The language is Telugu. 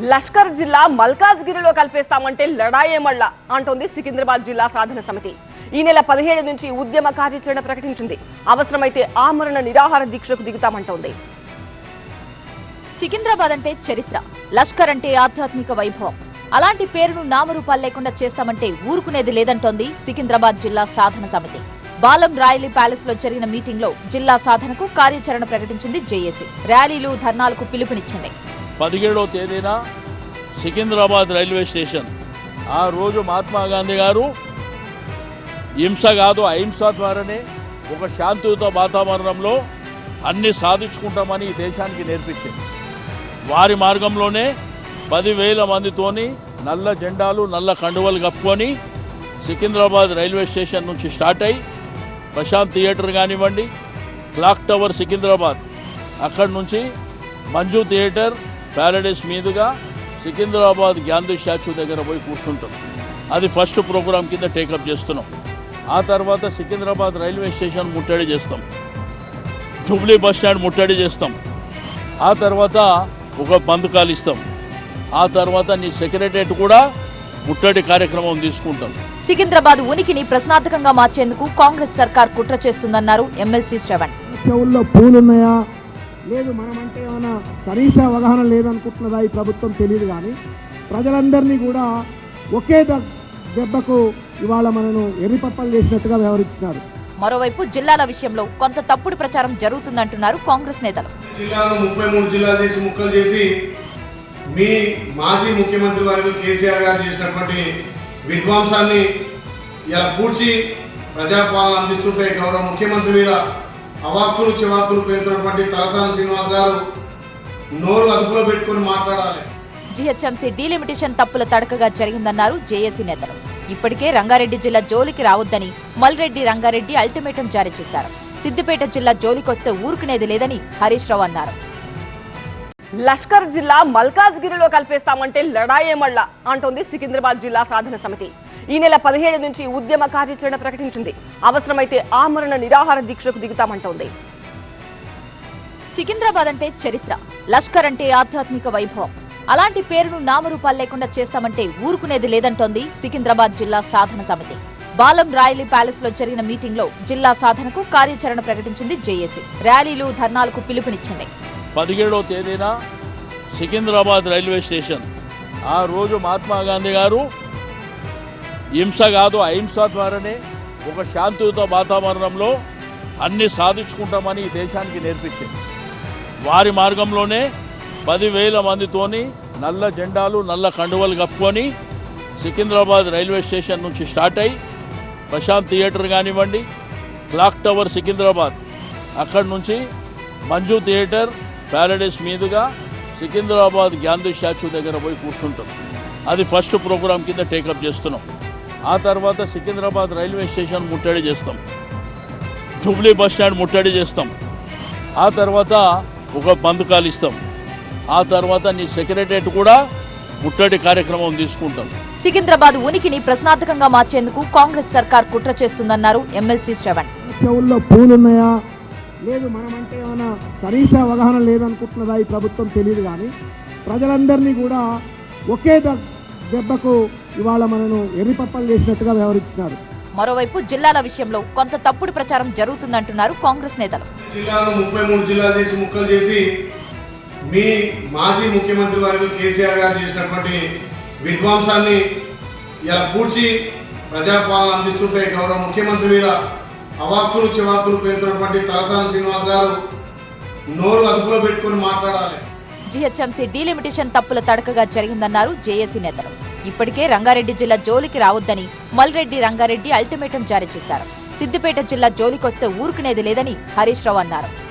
లష్కర్ జిల్లా మల్కాజ్గిరిలో కల్పేస్తామంటే లడాయే మళ్ళా అంటోంది సికింద్రాబాద్ జిల్లా సాధన సమితి. ఈ నెల పదిహేడు నుంచి ఉద్యమ కార్యాచరణ ప్రకటించింది. అవసరమైతే ఆమరణ నిరాహార దీక్షకు దిగుతామంటోంది. సికింద్రాబాద్ అంటే చరిత్ర లష్కర్ అంటే ఆధ్యాత్మిక వైభవం. అలాంటి పేరును నామరూపాలు లేకుండా చేస్తామంటే ఊరుకునేది లేదంటోంది సికింద్రాబాద్ జిల్లా సాధన సమితి. బాలం రాయలి ప్యాలెస్లో జరిగిన మీటింగ్లో జిల్లా సాధనకు కార్యాచరణ ప్రకటించింది జేఏసీ. ర్యాలీలు ధర్నాలకు పిలుపునిచ్చింది. పదిహేడవ తేదీన సికింద్రాబాద్ రైల్వే స్టేషన్. ఆ రోజు మహాత్మా గాంధీ గారు హింస కాదు అహింస ద్వారానే ఒక శాంతియుత వాతావరణంలో అన్ని సాధించుకుంటామని ఈ దేశానికి నేర్పించింది. వారి మార్గంలోనే పదివేల మందితోని నల్ల జెండాలు నల్ల కండువలు కప్పుకొని సికింద్రాబాద్ రైల్వే స్టేషన్ నుంచి స్టార్ట్ అయ్యి ప్రశాంత్ థియేటర్ కానివ్వండి క్లాక్ టవర్ సికింద్రాబాద్. అక్కడి నుంచి మంజు థియేటర్ ప్యారడైస్ మీదుగా సికింద్రాబాద్ గాంధీ స్టాచ్యూ దగ్గర పోయి కూర్చుంటాం. అది ఫస్ట్ ప్రోగ్రామ్ కింద టేకప్ చేస్తున్నాం. ఆ తర్వాత సికింద్రాబాద్ రైల్వే స్టేషన్ ముట్టడి చేస్తాం. జూబ్లీ బస్ స్టాండ్ ముట్టడి చేస్తాం. ఆ తర్వాత ఒక బంధకాలు ఇస్తాం ఆ తర్వాత నీ సెక్రటరేట్ కూడా ముట్టడి కార్యక్రమం తీసుకుంటాం. సికింద్రాబాద్ ఉనికిని ప్రశ్నార్థకంగా మార్చేందుకు కాంగ్రెస్ సర్కార్ కుట్ర చేస్తుందన్నారు ఎమ్మెల్సీ శ్రవణ్. పూలున్నాయా? లేదు మనమంటే ఏమైనా కనీస అవగాహన లేదనుకుంటున్నదా ఈ ప్రభుత్వం తెలియదు కానీ ప్రజలందరినీ కూడా ఒకే దెబ్బకు ఇవాళ మనను ఎర్రిపప్పలు చేసినట్టుగా వ్యవహరిస్తున్నారు. మరోవైపు జిల్లాల విషయంలో కొంత తప్పుడు ప్రచారం జరుగుతుందంటున్నారు కాంగ్రెస్ నేతలు. జిల్లాను ముప్పై మూడు జిల్లాలు చేసి ముక్కలు చేసి మీ మాజీ ముఖ్యమంత్రి వారిలో కేసీఆర్ గారు చేసినటువంటి విధ్వంసాన్ని ఇలా పూడ్చి ప్రజాపాలన అందిస్తుంటే గౌరవ ముఖ్యమంత్రి మీద అవాక్కులు చివాక్కులు పేరుతున్నటువంటి తలసాని శ్రీనివాస్ గారు నోరు అదుపులో పెట్టుకొని మాట్లాడాలి. జీహెచ్ఎంసీ డీలిమిటేషన్ తప్పుల తడకగా జరిగిందన్నారు జేఏసీ నేతలు. ఇప్పటికే రంగారెడ్డి జిల్లా జోలికి రావద్దని మల్రెడ్డి రంగారెడ్డి అల్టిమేటం జారీ చేశారు. సిద్దిపేట జిల్లా జోలికొస్తే ఊరుకునేది లేదని హరీష్ రావు అన్నారు. లష్కర్ జిల్లా మల్కాజ్గిరిలో కల్పేస్తామంటే లడాయే మళ్ళా అంటోంది సికింద్రాబాద్ జిల్లా సాధన సమితి. ఈ నెల పదిహేడు నుంచి ఉద్యమ కార్యాచరణ ప్రకటించింది. అవసరమైతే ఆమరణ నిరాహార దీక్షకు దిగుతామంటోంది. సికింద్రాబాద్ అంటే చరిత్ర లష్కర్ అంటే ఆధ్యాత్మిక వైభవం. అలాంటి పేరును నామరూపాలు లేకుండా చేస్తామంటే ఊరుకునేది లేదంటోంది సికింద్రాబాద్ జిల్లా సాధన సమితి. బాలం రాయలీ ప్యాలెస్లో జరిగిన మీటింగ్లో జిల్లా సాధనకు కార్యాచరణ ప్రకటించింది జేఏసీ. ర్యాలీలు ధర్నాలకు పిలుపునిచ్చింది. పదిహేడవ తేదీన సికింద్రాబాద్ రైల్వే స్టేషన్. ఆ రోజు మహాత్మా గాంధీ గారు హింస కాదు అహింస ద్వారానే ఒక శాంతియుత వాతావరణంలో అన్ని సాధించుకుంటామని ఈ దేశానికి నేర్పించింది. వారి మార్గంలోనే పదివేల మందితోని నల్ల జెండాలు నల్ల కండువలు కప్పుకొని సికింద్రాబాద్ రైల్వే స్టేషన్ నుంచి స్టార్ట్ అయ్యి ప్రశాంత్ థియేటర్ కానివ్వండి క్లాక్ టవర్ సికింద్రాబాద్. అక్కడి నుంచి మంజు థియేటర్ ప్యారడైస్ మీదుగా సికింద్రాబాద్ గాంధీ స్టాచ్యూ దగ్గర పోయి కూర్చుంటాం. అది ఫస్ట్ ప్రోగ్రాం కింద టేకప్ చేస్తున్నాం. ఆ తర్వాత సికింద్రాబాద్ రైల్వే స్టేషన్ ముట్టడి చేస్తాం. జూబ్లీ బస్ స్టాండ్ ముట్టడి చేస్తాం. ఆ తర్వాత ఒక బంధకాలు ఇస్తాం. ఆ తర్వాత నీ సెక్రటరేట్ కూడా ముట్టడి కార్యక్రమం తీసుకుంటాం. సికింద్రాబాద్ ఉనికిని ప్రశ్నార్థకంగా మార్చేందుకు కాంగ్రెస్ సర్కార్ కుట్ర చేస్తుందన్నారు ఎమ్మెల్సీ శ్రవణ్. చెవుల్లో పూలున్నాయా లేదు మనమంటే ఏమైనా కనీస అవగాహన లేదనుకుంటున్నదా? ఈ ప్రభుత్వం తెలియదు కానీ ప్రజలందరినీ కూడా ఒకే దెబ్బకు ఇవాళ మనను ఎర్రిపప్పలు చేసినట్టుగా వ్యవహరిస్తున్నారు. మరోవైపు జిల్లాల విషయంలో కొంత తప్పుడు ప్రచారం జరుగుతుందంటున్నారు కాంగ్రెస్ నేతలు. జిల్లాను ముప్పై మూడు జిల్లాలు చేసి ముక్కలు చేసి మీ మాజీ ముఖ్యమంత్రి వారిలో కేసీఆర్ గారు చేసినటువంటి విధ్వంసాన్ని ఇలా పూడ్చి ప్రజాపాలన అందిస్తుంటే గౌరవ ముఖ్యమంత్రి మీద అవాక్కులు చివాక్కులు పేరుతున్నటువంటి తలసాని శ్రీనివాస్ గారు నోరు అదుపులో పెట్టుకొని మాట్లాడాలి. జీహెచ్ఎంసీ డీలిమిటేషన్ తప్పుల తడకగా జరిగిందన్నారు జేఏసీ నేతలు. ఇప్పటికే రంగారెడ్డి జిల్లా జోలికి రావద్దని మల్రెడ్డి రంగారెడ్డి అల్టిమేటం జారీ చేశారు. సిద్దిపేట జిల్లా జోలికొస్తే ఊరుకునేది లేదని హరీష్ రావు అన్నారు.